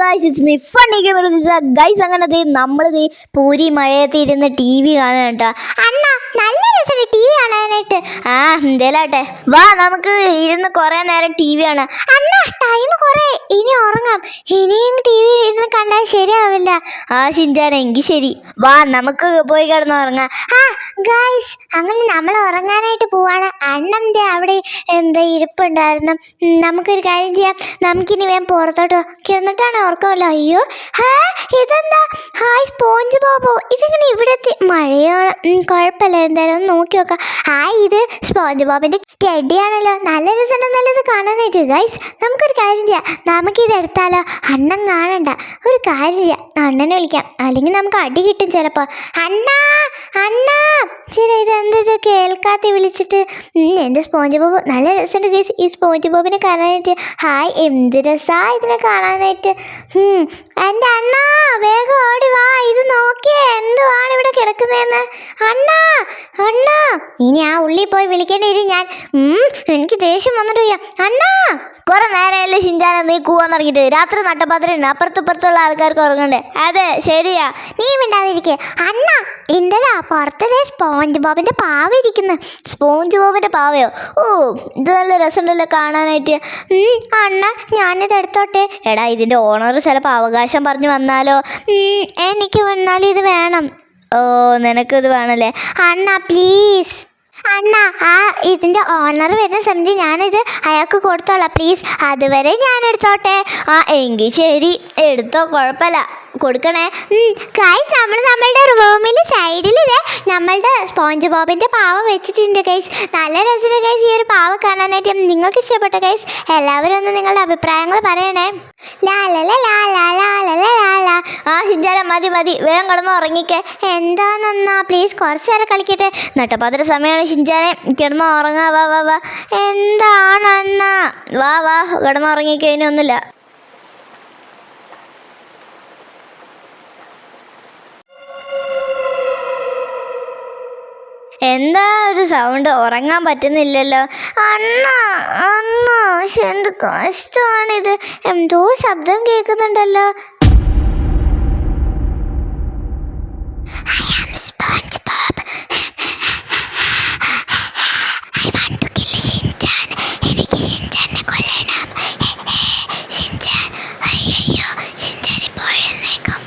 Guys it's me funny gamer guys അങ്ങനെ ദേ നമ്മൾ ദേ പൂരി മഴയത്ത് ഇരുന്ന് ടി വി കാണാൻ കേട്ടോ. അണ്ണ നല്ല രസമുണ്ട് ടി വി കാണാനായിട്ട്. ആ എന്തേലാട്ടെ? വാ നമുക്ക് ഇരുന്ന് കുറേ നേരം ടി വി കാണാം. അണ്ണ ടൈം കുറെ. ഇനി ഉറങ്ങാം. ഇനിയും ടി വി ഇരുന്ന് കണ്ടാൽ ശരിയാവില്ല. ആ ഷിൻചാൻ എങ്കിൽ ശരി. വാ നമുക്ക് പോയി കിടന്ന് ഉറങ്ങാം. ആ ഗായ്സ് അങ്ങനെ നമ്മൾ ഉറങ്ങാനായിട്ട് പോവാണ്. അണ്ണന്റെ അവിടെ എന്താ ഇരിപ്പുണ്ടായിരുന്നു. നമുക്കൊരു കാര്യം ചെയ്യാം. നമുക്കിനി വേഗം പുറത്തോട്ട് കിടന്നിട്ടാണ് ഓർക്കാമല്ലോ അയ്യോ ഹാ ഇതെന്താ? Hi SpongeBob. ഇതെങ്ങനെ ഇവിടെ മഴയാണ്? കുഴപ്പമില്ല. എന്തായാലും ഒന്ന് നോക്കി നോക്കാം. ആ ഇത് സ്പോഞ്ച് ബോബിന്റെ ടെഡിയാണല്ലോ നല്ല രസമുണ്ട് നല്ലത് കാണാനായിട്ട്. ഗൈസ് നമുക്കൊരു കാര്യം ചെയ്യാം. നമുക്കിത് എടുത്താലോ? അണ്ണൻ കാണണ്ട. ഒരു കാര്യം ചെയ്യാം. അണ്ണനെ വിളിക്കാം. അല്ലെങ്കിൽ നമുക്ക് അടി കിട്ടും ചിലപ്പോൾ. അണ്ണാ അണ്ണാ. ചില ഇത്? എന്താ കേൾക്കാത്ത വിളിച്ചിട്ട് എന്റെ സ്പോഞ്ച് ബോബ് നല്ല രസമുണ്ട് ഗൈസ് ഈ സ്പോഞ്ച് ബോബിനെ കാണാനായിട്ട്. ഹായ് എന്ത് രസാ ഇതിനെ കാണാനായിട്ട്. എന്റെ അണ്ണാ വേഗം ഓടി വാ. ഇത് നോക്കിയേ എന്തുവാണ് ഇവിടെ കിടക്കുന്നതെന്ന്? അണ്ണാ അണ്ണാ. ഇനി ആ ഉള്ളിൽ പോയി വിളിക്കേണ്ടി ഞാൻ. എനിക്ക് ദേഷ്യം വന്നിട്ട് അണ്ണാ കുറെ നേരമല്ലേ ഷിൻചാനെ നീ കൂവാൻ തുടങ്ങിയിട്ട്. രാത്രി നട്ടപ്പാത്രമുണ്ട് അപ്പുറത്തുപ്പുറത്തുള്ള ആൾക്കാർക്ക് ഉറങ്ങണ്ടേ? അതെ ശരിയാ. നീ മിണ്ടാതിരിക്കേ. അണ്ണാ ഇണ്ടല്ലോ പുറത്തതേ സ്പോഞ്ച് ബോബിന്റെ പാവ ഇരിക്കുന്നു? സ്പോഞ്ച് ബോബിന്റെ പാവയോ? ഓ ഇത് നല്ല രസമുണ്ടല്ലോ കാണാനായിട്ട്. അണ്ണ ഞാനിത് എടുത്തോട്ടെ. എടാ ഇതിന്റെ ഓണർ ചിലപ്പോൾ അവകാശം പറഞ്ഞു വന്നാലോ? എനിക്ക് വന്നാലും ഇത് വേണം. ഓ നിനക്കിത് വേണമല്ലേ അണ്ണ പ്ലീസ് അണ്ണ ആ ഇതിന്റെ ഓണർ വരുന്ന സമയത്ത് ഞാനിത് അയാൾക്ക് കൊടുത്തോളാം. പ്ലീസ് അതുവരെ ഞാൻ എടുത്തോട്ടെ. ആ എങ്കിൽ ശരി. എടുത്തോ കുഴപ്പമില്ല. കൊടുക്കണേ കൈസ് നമ്മൾ നമ്മളുടെ റൂമിൽ സൈഡിൽ ഇത് നമ്മളുടെ സ്പോഞ്ച് ബോബിന്റെ പാവ വെച്ചിട്ടുണ്ട് കൈസ് നല്ല രസമുണ്ട് കൈസ് ഈ ഒരു പാവ കാണാനായിട്ട് നിങ്ങൾക്ക് ഇഷ്ടപ്പെട്ട കൈസ് എല്ലാവരും ഒന്ന് നിങ്ങളുടെ അഭിപ്രായങ്ങൾ പറയണേ ലാലല ലാലാ ലാലാ ആ സിഞ്ചാര മതി മതി വേഗം കിടന്ന് ഉറങ്ങിക്കേ എന്താണെന്നാ പ്ലീസ് കുറച്ച് നേരം കളിക്കട്ടെ നട്ടപ്പാതിര സമയമാണ് ഷിഞ്ചാനെ കിടന്ന് ഉറങ്ങാ വാ വാ വാ എന്താണ് അണ്ണ വാ വാ കിടന്ന് ഉറങ്ങിക്കഴിഞ്ഞൊന്നുമില്ല എന്താ ഒരു സൗണ്ട് ഉറങ്ങാൻ പറ്റുന്നില്ലല്ലോ? അണ്ണ അണ്ണ പക്ഷെ എന്ത് കഷ്ടമാണിത്. എന്തോ ശബ്ദം കേൾക്കുന്നുണ്ടല്ലോ I am SpongeBob. I want to kill Shinchan. എനിക്ക് ഷിൻചാനെ കൊല്ലണം. ഷിൻചാൻ, അയ്യയ്യോ, ഷിൻചാൻ ഇപ്പോൾ എഴുന്നേക്കും.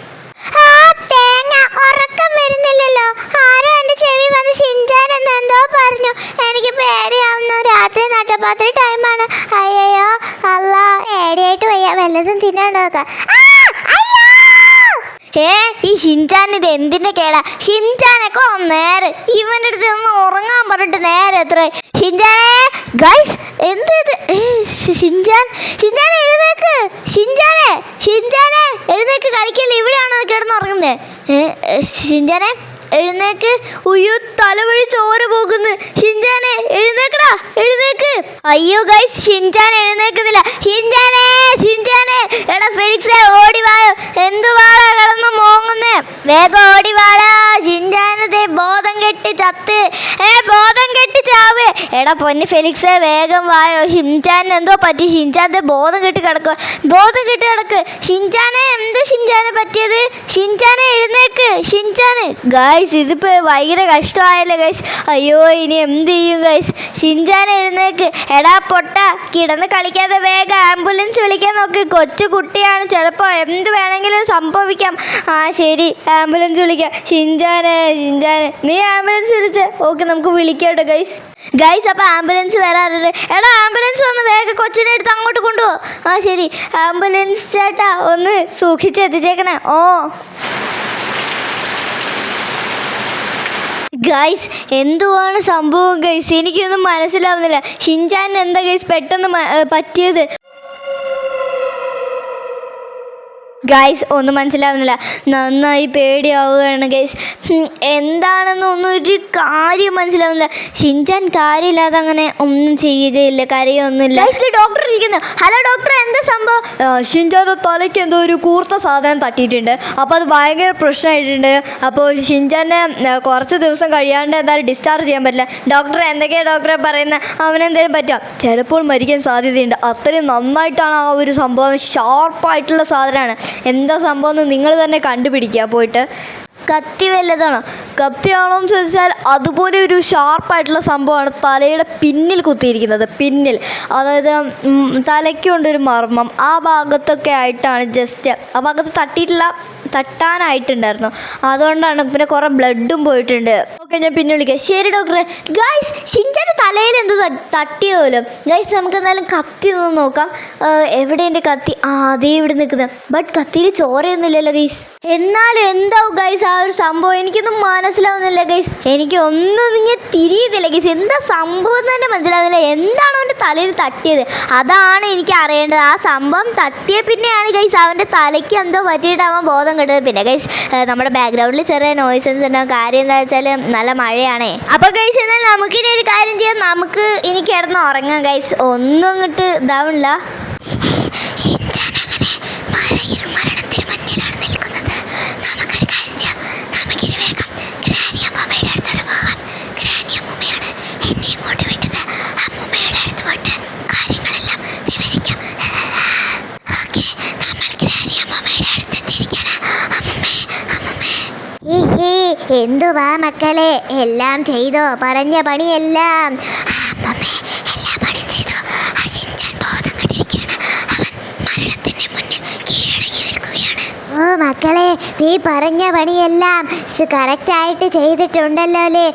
ആ, തേങ്ങ, ഉറക്കം വരുന്നില്ലല്ലോ ആരോ എന്റെ ചെവി വന്ന് ഷിൻചാൻ എന്ന് എന്തോ പറഞ്ഞു എനിക്ക് പേടിയാവുന്നു രാത്രി നട്ടപ്പാത്രി ടൈമാണ് അയ്യോ അല്ല പേടിയായിട്ട് വയ്യ വല്ലതും തിന്നാണ്ടോക്ക ഏ ഈ ഷിൻചാൻ ഇത് എന്തിന്റെ കേടാ? ഷിൻചാനൊക്കെ നേരെ ഇവന്റെ അടുത്ത് ഒന്ന് ഉറങ്ങാൻ പറഞ്ഞിട്ട് നേരെ എത്ര? ഷിൻചാനെ ഗൈസ് എന്ത് ഇത്? ഷിൻചാൻ എഴുന്നേക്ക്. ഷിൻചാനെ ഷിൻചാനെ എഴുന്നേക്ക്. കളിക്കല്ലേ ഇവിടെയാണോ കിടന്ന് ഉറങ്ങുന്നത് ഷിൻചാനെ എഴുന്നേക്ക്. ഉയ്യോ തലവഴി ചോര പോകുന്നു. ഷിൻചാനെ എഴുന്നേക്കടാ എഴുന്നേക്ക്. അയ്യോ ഗൈസ് ഷിൻചാൻ എഴുന്നേക്കുന്നില്ല. ഷിൻചാനെ ഷിൻചാനെ. എടാ ഫെലിക്സേ ഓടി വായോ. എന്തുവാടാ കിടന്ന് മോങ്ങുന്നേ? വേഗം ഓടി വാടാ ഷിൻചാനത്തെ ബോധം കെട്ടി ചത്ത്. ഏ ബോധം കെട്ടി ചാവ്. എടാ പൊന്ന് ഫെലിക്സേ വേഗം വായോ. ഷിൻചാൻ എന്തോ പറ്റി. ഷിൻചാന്റെ ബോധം കെട്ടി കിടക്കുക ബോധം കെട്ടി കിടക്ക്. ഷിൻചാനെ എന്ത് ഷിൻചാനെ പറ്റിയത്? ഷിൻചാനെ എഴുന്നേക്ക്. ഷിൻചാന് ഗൈസ് ഇതിപ്പോ ഭയങ്കര കഷ്ടമായല്ലോ ഗൈസ് അയ്യോ ഇനി എന്ത് ചെയ്യും ഗൈസ് ഷിൻചാൻ എഴുന്നേക്ക്. എടാ പൊട്ട കിടന്ന് കളിക്കാതെ വേഗം ആംബുലൻസ് വിളിക്കാൻ നോക്ക്. കൊച്ചു കുട്ടിയാണ് ചിലപ്പോൾ എന്ത് വേണമെങ്കിലും സംഭവിക്കാം. ആ ശരി. ആംബുലൻസ് വിളിക്കാം. ഷിൻജാനെ ഷിൻജാനെ. നീ ആംബുലൻസ് വിളിച്ച്. ഓക്കെ നമുക്ക് വിളിക്കാട്ടോ ഗൈസ് ഗൈസ് അപ്പോൾ ആംബുലൻസ് വരാറുണ്ട്. എടാ ആംബുലൻസ് ഒന്ന് വേഗം കൊച്ചിനെ എടുത്ത് അങ്ങോട്ട് കൊണ്ടുപോ. ആ ശരി. ആംബുലൻസ് ചേട്ടാ ഒന്ന് സൂക്ഷിച്ച് എത്തിച്ചേക്കണേ. ഓ. ഗൈസ് എന്തുവാണ് സംഭവം ഗൈസ് എനിക്കൊന്നും മനസ്സിലാവുന്നില്ല. ഷിൻചാൻ എന്താ ഗൈസ് പെട്ടെന്ന് പറ്റിയത്? ഗൈസ് ഒന്നും മനസ്സിലാവുന്നില്ല. നന്നായി പേടിയാവുകയാണ് ഗൈസ് എന്താണെന്നൊന്നും ഒരു കാര്യം മനസ്സിലാവുന്നില്ല. ഷിൻചാൻ കാര്യമില്ലാതെ അങ്ങനെ ഒന്നും ചെയ്യുകയില്ല കരയൊന്നുമില്ല. ഡോക്ടർ ഇരിക്കുന്നു ഹലോ ഡോക്ടർ എന്താ സംഭവം? ഷിൻചാന്റെ തലയ്ക്ക് എന്തോ ഒരു കൂർത്ത സാധനം തട്ടിയിട്ടുണ്ട്. അപ്പോൾ അത് ഭയങ്കര പ്രശ്നമായിട്ടുണ്ട്. അപ്പോൾ ഷിൻചാനെ കുറച്ച് ദിവസം കഴിയാണ്ട് എന്തായാലും ഡിസ്ചാർജ് ചെയ്യാൻ പറ്റില്ല. ഡോക്ടർ എന്തൊക്കെയാണ് ഡോക്ടറെ പറയുന്നത് അവനെന്തേലും പറ്റുക ചിലപ്പോൾ മരിക്കാൻ സാധ്യതയുണ്ട്. അത്രയും നന്നായിട്ടാണ് ആ ഒരു സംഭവം ഷാർപ്പായിട്ടുള്ള സാധനമാണ്. എന്താ സംഭവം എന്ന് നിങ്ങൾ തന്നെ കണ്ടുപിടിക്കുക പോയിട്ട്. കത്തി വല്ലതാണോ? കത്തിയാണോ എന്ന് ചോദിച്ചാൽ അതുപോലെ ഒരു ഷാർപ്പായിട്ടുള്ള സംഭവമാണ് തലയുടെ പിന്നിൽ കുത്തിയിരിക്കുന്നത് പിന്നിൽ. അതായത് തലയ്ക്കുണ്ടൊരു മർമ്മം. ആ ഭാഗത്തൊക്കെ ആയിട്ടാണ് ജസ്റ്റ് ആ ഭാഗത്ത് തട്ടിയിട്ടില്ല തട്ടാനായിട്ടുണ്ടായിരുന്നു. അതുകൊണ്ടാണ് പിന്നെ കുറേ ബ്ലഡും പോയിട്ടുണ്ട്. ഓക്കെ ഞാൻ പിന്നെ വിളിക്കാം. ശരി ഡോക്ടറെ. ഗൈസ് ഷിൻചാന്റെ തലയിൽ എന്തോ ത- തട്ടിയോലും ഗൈസ് നമുക്ക് എന്തായാലും കത്തി ഒന്ന് നോക്കാം. എവിടെ എന്റെ കത്തി? ആ അതേ ഇവിടെ നിൽക്കുന്നത് ബട്ട് കത്തിയിൽ ചോരയൊന്നുമില്ലല്ലോ ഗൈസ്. എന്നാലും എന്താവും ഗൈസ് ആ ഒരു സംഭവം? എനിക്കൊന്നും മനസ്സിലാവുന്നില്ല ഗൈസ്. എനിക്ക് ഒന്നും ഇങ്ങനെ തിരിയുന്നില്ല ഗൈസ്. എന്താ സംഭവം എന്ന് തന്നെ മനസ്സിലാവുന്നില്ല. എന്താണ് അവന്റെ തലയിൽ തട്ടിയത്? അതാണ് എനിക്ക് അറിയേണ്ടത്. ആ സംഭവം തട്ടിയ പിന്നെയാണ് ഗൈസ് അവന്റെ തലയ്ക്ക് എന്തോ പറ്റിയിട്ട് അവൻ ബോധം കിട്ടുന്നത് പിന്നെ ഗൈസ് നമ്മുടെ ബാക്ക്ഗ്രൗണ്ടിൽ ചെറിയ നോയ്സൻസ് ഉണ്ടാവും കാര്യം എന്താ വെച്ചാൽ നല്ല മഴയാണേ. അപ്പോൾ ഗൈസ് എന്നാൽ നമുക്കിനി ഒരു കാര്യം ചെയ്യാം. നമുക്ക് ഇനി കിടന്ന് ഉറങ്ങാം. ഗൈസ് ഒന്നും അങ്ങോട്ട് ഇതാവണില്ല ഷിൻചാൻ അങ്ങനെ മറയിൽ മരണത്തിന് മുന്നിലാണ് നിൽക്കുന്നത് നമുക്കൊരു കാര്യം ചെയ്യാം നമുക്കിനി വേഗം ഗ്രാനി അമ്മൂമ്മയുടെ അടുത്തോട്ട് പോകാം ഗ്രാനി അമ്മൂമ്മയാണ് എന്നെ ഇങ്ങോട്ട് വിട്ടത് അമ്മൂമ്മയുടെ അടുത്ത് പോയിട്ട് കാര്യങ്ങളെല്ലാം വിവരിക്കാം ഓക്കെ നമ്മൾ ഗ്രാനി അമ്മൂമ്മയുടെ അടുത്ത് എത്തിയിരിക്കുകയാണ് അമ്മൂമ്മേ അമ്മൂമ്മേ എന്തുവാ മക്കളെ എല്ലാം ചെയ്തോ പറഞ്ഞ പണിയെല്ലാം. ചെയ്തു. ബോധം അവൻ ഓ മക്കളെ നീ പറഞ്ഞ പണിയെല്ലാം കറക്റ്റ് ആയിട്ട് ചെയ്തിട്ടുണ്ടല്ലോ അല്ലേ?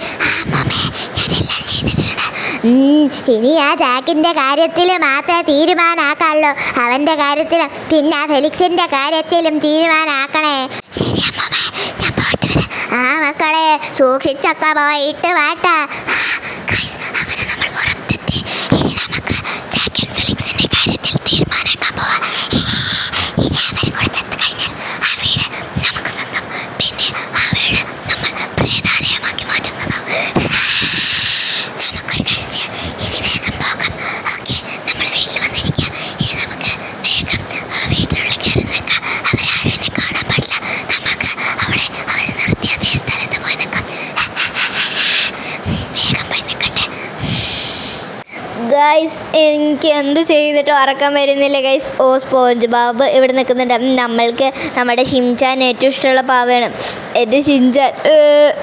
ഇനി ആ ജാക്കിന്റെ കാര്യത്തിൽ മാത്രമേ തീരുമാനാക്കാള്ളൂ അവന്റെ കാര്യത്തിലും പിന്നെ ആ ഫെലിക്സിന്റെ കാര്യത്തിലും തീരുമാനാക്കണേ ശരി അമ്മമ്മേ ഞാൻ പോയിട്ട് വരാം ആ മക്കളെ സൂക്ഷിച്ചൊക്കെ പോയിട്ട് വാട്ടാ ഗൈസ് അങ്ങനെ നമ്മൾ പുറത്തെത്തി ഇനി നമുക്ക് ജാക്ക് ആൻഡ് ഫെലിക്സിന്റെ കാര്യത്തിൽ തീരുമാനാക്കാൻ പോവാ ഇനി അവരെ കൊടുത്തെത്തി കഴിഞ്ഞാൽ ആ വീട് നമുക്ക് സ്വന്തം പിന്നെ ആ വീട് നമ്മൾ പ്രേതാലയമാക്കി മാറ്റുന്നതോ നമുക്കൊരു കാര്യം ചെയ്യാം ഇനി വേഗം പോകാം ഓക്കെ നമ്മൾ വീട്ടിൽ വന്നിരിക്കുക ഇനി നമുക്ക് വേഗം ആ വീട്ടിനുള്ളിൽ കയറി നിൽക്കാം അവരാരും എന്നെ കാണാൻ പാടില്ല നമുക്ക് അവിടെ അവർ നിർത്തിയ അതേ സ്ഥലത്ത് പോയി നിൽക്കാം വേഗം പോയി നിൽക്കട്ടെ ഗൈസ് എനിക്ക് എന്ത് ചെയ്തിട്ടും ഉറക്കം വരുന്നില്ല ഗൈസ് ഓ സ്പോഞ്ച് ബാബ് ഇവിടെ നിൽക്കുന്നുണ്ട്. നമ്മൾക്ക് നമ്മുടെ ഷിംചാൻ ഏറ്റവും ഇഷ്ടമുള്ള പാവയാണ്. എന്റെ ഷിംചാൻ.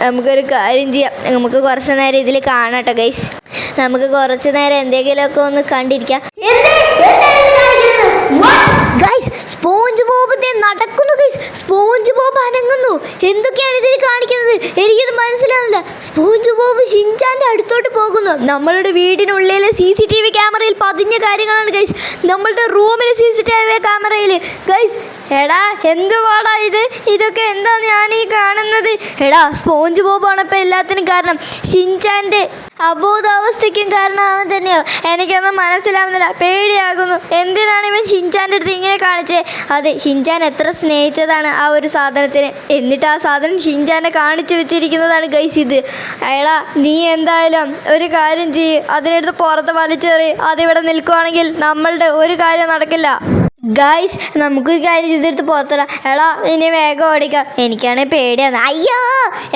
നമുക്കൊരു കാര്യം ചെയ്യാം. നമുക്ക് കുറച്ച് നേരം ഇതിൽ കാണാട്ടോ ഗൈസ് നമുക്ക് കുറച്ച് നേരം എന്തെങ്കിലുമൊക്കെ ഒന്ന് കണ്ടിരിക്കാം. ഗൈസ് സ്പോഞ്ച് ബോബ് ദേ നടക്കുന്നു ഗൈസ് സ്പോഞ്ച് ബോബ് അനങ്ങുന്നു. എന്തൊക്കെയാണ് ഇതിൽ കാണിക്കുന്നത്? എനിക്കിത് മനസ്സിലാവുന്നില്ല. സ്പോഞ്ച് ബോബ് ഷിൻചാന്റെ അടുത്തോട്ട് പോകുന്നു. നമ്മളുടെ വീടിനുള്ളിലെ സി സി ടി വി പതിഞ്ഞ കാര്യങ്ങളാണ് ഗൈസ് നമ്മളുടെ റൂമിൽ സി സി ടി വി ക്യാമറയിൽ ഗൈസ് എടാ എന്തുവാടാ ഇത്? ഇതൊക്കെ എന്താ ഞാൻ ഈ കാണുന്നത്? എടാ സ്പോഞ്ച് ബോബാണ് ഇപ്പം എല്ലാത്തിനും കാരണം. ഷിൻചാന്റെ അബോധാവസ്ഥയ്ക്കും കാരണം അവൻ തന്നെയോ. എനിക്കൊന്നും മനസ്സിലാവുന്നില്ല. പേടിയാകുന്നു. എന്തിനാണ് ഇവൻ ഷിൻചാന്റെ അടുത്ത് ഇങ്ങനെ കാണിച്ചത് അതെ ഷിൻചാൻ എത്ര സ്നേഹിച്ചതാണ് ആ ഒരു സാധനത്തിന്. എന്നിട്ട് ആ സാധനം ഷിൻചാനെ കാണിച്ചു വെച്ചിരിക്കുന്നതാണ് ഗൈസ് ഇത്. അയടാ നീ എന്തായാലും ഒരു കാര്യം ചെയ്യ്. അതിനെടുത്ത് പുറത്ത് വലിച്ചെറി. അതിവിടെ നിൽക്കുവാണെങ്കിൽ നമ്മളുടെ ഒരു കാര്യം നടക്കില്ല. ഗൈസ് നമുക്കൊരു കാര്യം ചെയ്തെടുത്ത് പുറത്തിടാം എടാ ഇനി വേഗം ഓടിക്കാം. എനിക്കാണെങ്കിൽ പേടിയാണ്. അയ്യോ!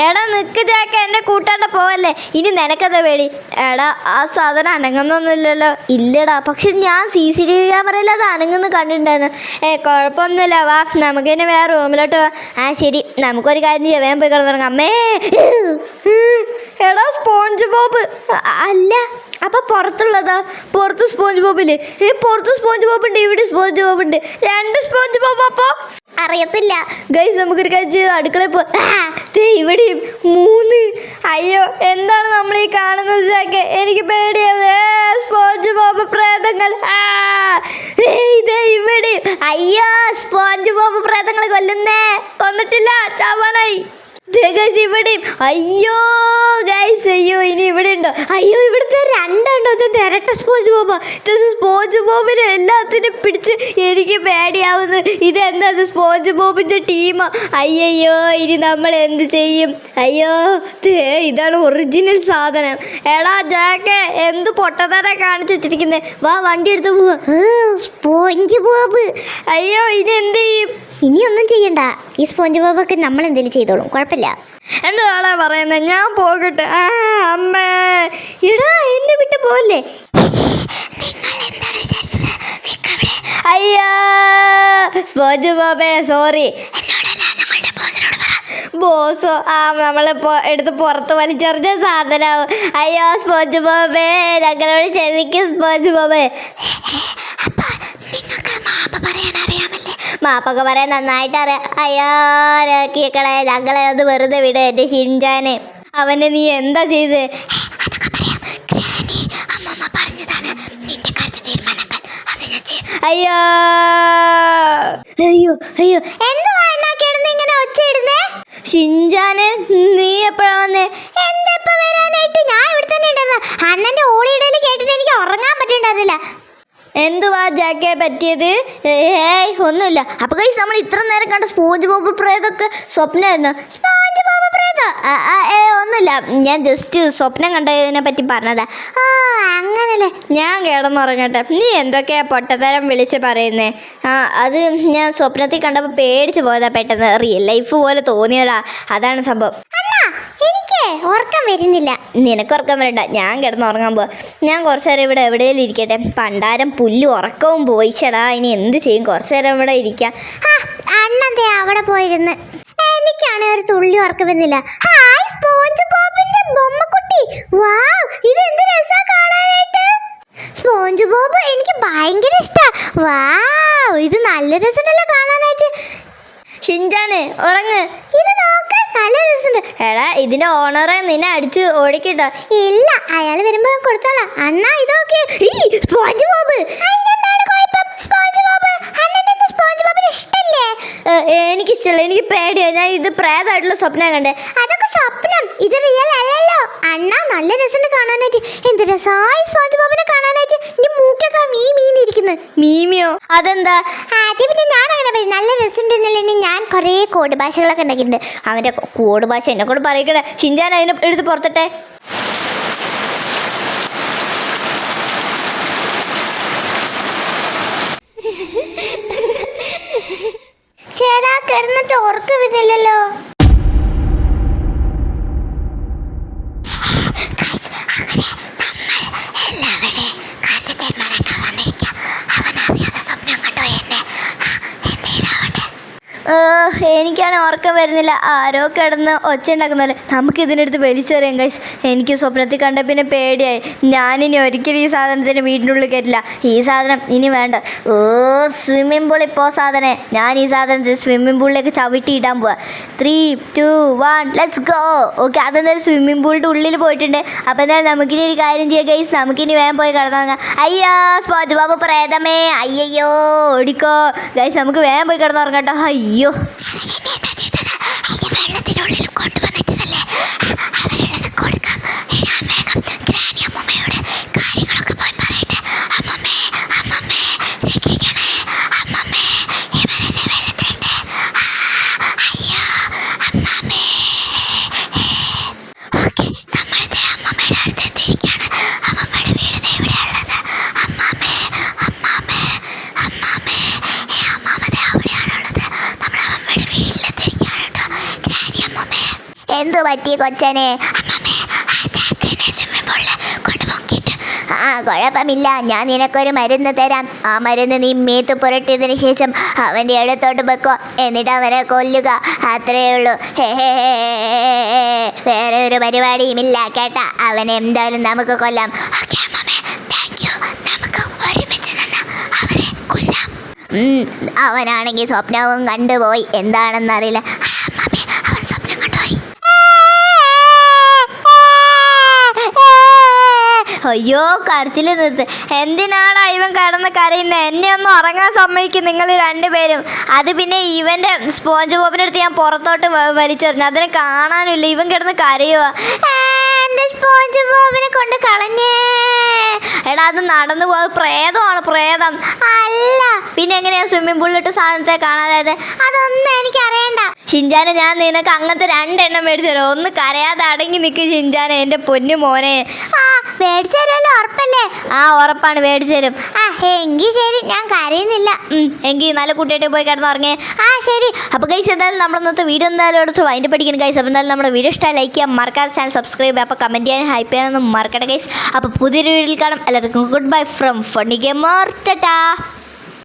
എടാ നിക്ക് ചാക്ക എന്നെ കൂട്ടാണ്ട പോവല്ലേ? ഇനി നിനക്കതാ പേടി. എടാ ആ സാധനം അനങ്ങുന്നൊന്നുമില്ലല്ലോ. ഇല്ലടാ പക്ഷെ ഞാൻ സി സി ടി വി ക്യാമറയിൽ അത് അനങ്ങുന്ന കണ്ടിട്ടുണ്ടായിരുന്നു. ഏ കുഴപ്പമൊന്നുമില്ല വാ. നമുക്ക് ഇനി വേറെ റൂമിലോട്ട് വാ. ആ ശരി. നമുക്കൊരു കാര്യം ചെയ്യാം. വേഗം പോയി കിടന്നിറങ്ങാം. അമ്മേ! എടാ സ്പോഞ്ച് ബോബ്. അല്ല. അപ്പൊ പുറത്തുള്ളതാ പുറത്ത് സ്പോഞ്ച് ബോബില്ലേ ഈ പുറത്ത് സ്പോഞ്ച് ബോബ് ഇവിടെ സ്പോഞ്ച് ബോബ് രണ്ട് സ്പോഞ്ച് ബോബ് അപ്പൊ? അറിയത്തില്ല. ഗൈസ് നമുക്കൊരു കഴിച്ച് അടുക്കളയിൽ പോ ഇവിടെയും മൂന്ന്. അയ്യോ എന്താണ് നമ്മൾ ഈ കാണുന്നത് എനിക്ക് പേടിയാവുന്നത് സ്പോഞ്ച് ബോബ് പ്രേതങ്ങൾ. ഇവിടെയും. അയ്യോ സ്പോഞ്ച് ബോബ് പ്രേതങ്ങൾ കൊല്ലുന്നേ. കൊന്നിട്ടില്ല. ചാവാനായി. ഗൈസ് ഇവിടെയും. അയ്യോ ഗൈസ് അയ്യോ ഇനി ഇവിടെ ഉണ്ടോ? അയ്യോ ഇവിടുത്തെ രണ്ടുണ്ടോ ഇത് സ്പോഞ്ച് ബോബാ ഇത് സ്പോഞ്ച് ബോബിനെ എല്ലാത്തിനും പിടിച്ച് എനിക്ക് പേടിയാവുന്നു. ഇതെന്താ ഇത് സ്പോഞ്ച് ബോബിന്റെ ടീമാ അയ്യയ്യോ ഇനി നമ്മൾ എന്ത് ചെയ്യും? അയ്യോ ഇതാണ് ഒറിജിനൽ സാധനം. എടാ ജാക്കെ എന്ത് പൊട്ടത്തര കാണിച്ചു വെച്ചിരിക്കുന്നേ? വാ വണ്ടി എടുത്ത് പോവാ. സ്പോഞ്ച് ബോബ് അയ്യോ ഇനി എന്ത് ചെയ്യും? ഇനിയൊന്നും ചെയ്യണ്ട. ഈ സ്പോഞ്ച് ബോബൊക്കെ നമ്മൾ എന്തെങ്കിലും ചെയ്തോളും. കുഴപ്പമില്ല. എന്താണ് പറയുന്നത് ഞാൻ പോകട്ടെ. ആ അമ്മേ. ഇടാ എന്നെ വിട്ട് പോലെ അയ്യോ സ്പോഞ്ച് ബോബേ സോറി ബോസോ? ആ നമ്മളെ പൊ- എടുത്ത് പുറത്ത് വലിച്ചെറിഞ്ഞ സാധനമാവും. അയ്യോ സ്പോഞ്ച് ബോബേ ഞങ്ങളോട് ചെവിക്ക് സ്പോഞ്ച് ബോബേ മാപ്പൊക്കെ പറയാൻ നന്നായിട്ട് അറിയാം. അയ്യോ ഞങ്ങളെ ഒന്ന് വെറുതെ വിട് എന്റെ ഷിൻജാനെ. അവനെ നീ എന്താ ചെയ്ത്? അയ്യോ. അയ്യോ അയ്യോ. കിടന്ന് ഇങ്ങനെ നീ ഞാൻ അണ്ണന്റെ ഓളിയിടയിൽ കേട്ടിട്ട് എനിക്ക് ഉറങ്ങാൻ പറ്റുണ്ടായിരുന്നില്ല എന്തുവാ ജാക്കെ പറ്റിയത്? ഏയ് ഒന്നുമില്ല. അപ്പൊ കൈസ് നമ്മൾ ഇത്ര നേരം കണ്ട സ്പോഞ്ച് ബോബ് പ്രേതൊക്കെ സ്വപ്നമായിരുന്നു. സ്പോഞ്ച് ബോബ് പ്രേതോ? ഏ ഒന്നുമില്ല. ഞാൻ ജസ്റ്റ് സ്വപ്നം കണ്ടതിനെ പറ്റി പറഞ്ഞതാ. ആ അങ്ങനല്ലേ. ഞാൻ കിടന്നുറങ്ങട്ടെ നീ എന്തൊക്കെയാ പൊട്ടത്തരം വിളിച്ച് പറയുന്നേ? ആ അത് ഞാൻ സ്വപ്നത്തിൽ കണ്ടപ്പോൾ പേടിച്ച് പോയതാ പെട്ടെന്ന്. റിയൽ ലൈഫ് പോലെ തോന്നിയതാ. അതാണ് സംഭവം. ഉറക്കം വരുന്നില്ല. നിനക്ക് ഉറക്കം വരണ്ട. ഞാൻ കിടന്ന് ഉറങ്ങാൻ പോവാ. ഞാൻ കുറച്ച് നേരം ഇവിടെ എവിടെയെങ്കിലും ഇരിക്കട്ടെ. പണ്ടാരം പുല്ല് ഉറക്കവും പോയിച്ചടാ ചേടാ ഇനി എന്ത് ചെയ്യും? കുറച്ച് നേരം ഇവിടെ ഇരിക്കാം. ആ, അവിടെ പോയിരുന്ന്. എനിക്കാണ് ഒരു തുള്ളി ഉറക്കം വരുന്നില്ല. Hi sponge ബോബിന്റെ ബൊമ്മക്കുട്ടി. വാവ് ഇത് എന്ത് രസാ കാണാനായിട്ട്. സ്പോഞ്ച് ബോബ് എനിക്ക് ഭയങ്കര ഇഷ്ടാ. വാവ് ഇത് നല്ല രസമുണ്ടല്ലോ കാണാനായിട്ട്. ഷിൻജാനെ ഉറങ്ങ്. ഇത് നോക്കാൻ നല്ല രസമുണ്ട്. എടാ ഇതിന്റെ ഓണറെ നിന്നെ അടിച്ച് ഓടിക്കട്ടോ. ഇല്ല അയാൾ വരുമ്പോ കൊടുത്തോളാം. അണ്ണാ ഇതൊക്കെ. സ്പോഞ്ച് ബോബ് എനിക്കിഷ്ടമല്ല എനിക്ക് പേടിയാ. ഞാൻ ഇത് പ്രേതമായിട്ടുള്ള സ്വപ്നം കണ്ടേ. അതൊക്കെ സ്വപ്നം. ഇത് റിയൽ അല്ലല്ലോ. അണ്ണ നല്ല രസമുണ്ട് കാണാനായിട്ട്. എന്ത് രസമായി സ്പോഞ്ച് ബോബിനെ കാണാനായിട്ട്. എന്റെ മൂക്കൊക്കെ മീ മീന്നിരിക്കുന്നത് മീമിയോ? അതെന്താ? ആദ്യം പിന്നെ ഞാൻ അങ്ങനെ നല്ല രസമുണ്ടെന്നല്ലേ ഞാൻ കുറേ കോഡ് ഭാഷകളൊക്കെ ഉണ്ടാക്കിയിട്ടുണ്ട്. അവന്റെ കോഡ് ഭാഷ എന്നെ കൊണ്ട് പറയിക്കട്ടെ ഷിൻജാൻ അതിനെ എടുത്ത് പുറത്തട്ടെ ചേടാ കിടന്നിട്ട് ഉറക്കം വരുന്നില്ലല്ലോ ഏഹ്, എനിക്കാണ് ഉറക്കം വരുന്നില്ല ആരോ കിടന്ന് ഒച്ച ഉണ്ടാക്കുന്നല്ലേ നമുക്ക് ഇതിനടുത്ത് വലിച്ചെറിയാം ഗൈസ് എനിക്ക് സ്വപ്നത്തിൽ കണ്ട പിന്നെ പേടിയായി. ഞാനിനി ഒരിക്കലും ഈ സാധനത്തിന് വീടിന്റെ ഉള്ളിൽ കയറ്റില്ല. ഈ സാധനം ഇനി വേണ്ട. ഓ സ്വിമ്മിംഗ് പൂൾ ഇപ്പോൾ സാധനം. ഞാൻ ഈ സാധനത്തിൽ സ്വിമ്മിംഗ് പൂളിലേക്ക് ചവിട്ടി ഇടാൻ പോവാ. Three two one let's go okay അതെന്തായാലും സ്വിമ്മിംഗ് പൂളിന്റെ ഉള്ളിൽ പോയിട്ടുണ്ട്. അപ്പോൾ എന്തായാലും നമുക്കിനി ഒരു കാര്യം ചെയ്യാം ഗൈസ് നമുക്കിനി വേഗം പോയി കിടന്നുറങ്ങാം. അയ്യോ സ്പോറ്റ് ബാബു പ്രേതമേ. അയ്യോ ഓടിക്കോ. ഗൈസ് നമുക്ക് വേഗം പോയി കിടന്നുറങ്ങട്ടോ അയ്യോ വെള്ളത്തിനുള്ളിൽ കൊണ്ടുവന്നിട്ടല്ലേ അവരുള്ളത് കൊടുക്കാം ഞാൻ വേഗം ഗ്രാനി അമ്മമ്മയോട് കാര്യങ്ങളൊക്കെ പോയി പറയട്ടെ അമ്മമ്മേ അമ്മമ്മേ രക്ഷിക്കണേ അമ്മമ്മേ ഇവരെന്നെ വെള്ളത്തിലിട്ട് ആ, അയ്യോ അമ്മമ്മേ ഓക്കെ നമ്മളിത് അമ്മമ്മയുടെ അടുത്ത് എത്തിയിരിക്കുകയാണ് അമ്മമ്മയുടെ വീട് ദേ ഇവിടെയുള്ളത് അമ്മാമ്മേ അമ്മാമ്മേ അമ്മാമ്മേ ഏ അമ്മാമ്മ ദേ അവിടെയാണുള്ളത് നമ്മൾ അമ്മമ്മയുടെ വീട്ടിലെത്തിയിരിക്കുകയാണ് കേട്ടോ ഗ്രാനി അമ്മമ്മേ എന്തു പറ്റി കൊച്ചനെ? ആ കുഴപ്പമില്ല. ഞാൻ നിനക്കൊരു മരുന്ന് തരാം. ആ മരുന്ന് നീ മേത്ത് പുരട്ടിയതിന് ശേഷം അവന്റെ അടുത്തോട്ട് വെക്കോ എന്നിട്ട് അവനെ കൊല്ലുക. അത്രയേ ഉള്ളൂ. വേറെ ഒരു പരിപാടിയുമില്ല കേട്ടാ. അവനെ എന്തായാലും നമുക്ക് കൊല്ലാം. അവരെ കൊല്ലാം. അവനാണെങ്കിൽ സ്വപ്നവും കണ്ടുപോയി. എന്താണെന്നറിയില്ല. അവൻ അയ്യോ കരച്ചിൽ നിർത്ത്. എന്തിനാടാ ഇവൻ കിടന്ന് കരയുന്നത് എന്നെ ഒന്നും ഉറങ്ങാൻ സമ്മതിക്കും നിങ്ങൾ രണ്ടുപേരും. അത് പിന്നെ ഇവന്റെ സ്പോഞ്ച് ബോബിന്റെ അടുത്ത് ഞാൻ പുറത്തോട്ട് വലിച്ചെറിഞ്ഞു. അതിനെ കാണാനില്ല. ഇവൻ കിടന്ന് കരയുവാ. സ്പോഞ്ച് ബോബിനെ കൊണ്ട് കളഞ്ഞേ. എടാ അത് നടന്നു പോയത് പ്രേതമാണ് പ്രേതം. അല്ല. പിന്നെ എങ്ങനെയാ സ്വിമ്മിംഗ് പൂളിലിട്ട് സാധനത്തെ കാണാതായത് അതൊന്നും എനിക്ക് ഷിൻജാനെ ഞാൻ നിനക്ക് അങ്ങനത്തെ രണ്ടെണ്ണം മേടിച്ചു ഒന്ന് കരയാതെ അടങ്ങി നിൽക്ക് ചിഞ്ചാന എന്റെ പൊന്നു മോനെ. ആ മേടിച്ചു തരുമല്ലോ ഉറപ്പല്ലേ? ആ ഉറപ്പാണ് മേടിച്ചു തരും. ആ എങ്കിൽ ശരി ഞാൻ കരയുന്നില്ല. എങ്കിൽ നല്ല കുട്ടിയായിട്ട് പോയി കിടന്നുറങ്ങേ. ആ ശരി. അപ്പോൾ ഗൈസ് എന്തായാലും നമ്മുടെ ഇന്നത്തെ വീഡിയോ എന്തായാലും എടുത്തു അതിന്റെ പഠിക്കണം ഗൈസ് അപ്പോൾ എന്തായാലും നമ്മുടെ വീഡിയോ ഇഷ്ടമായി ലൈക്ക് ചെയ്യാം മറക്കാതെ ചാനൽ സബ്സ്ക്രൈബ് അപ്പോൾ കമന്റ് ചെയ്യാൻ ഹൈപ്പ് ചെയ്യാനൊന്നും മറക്കട്ടെ ഗൈസ് അപ്പോൾ പുതിയൊരു വീഡിയോയിൽ കാണാം. എല്ലാവർക്കും goodbye from funny gamer tata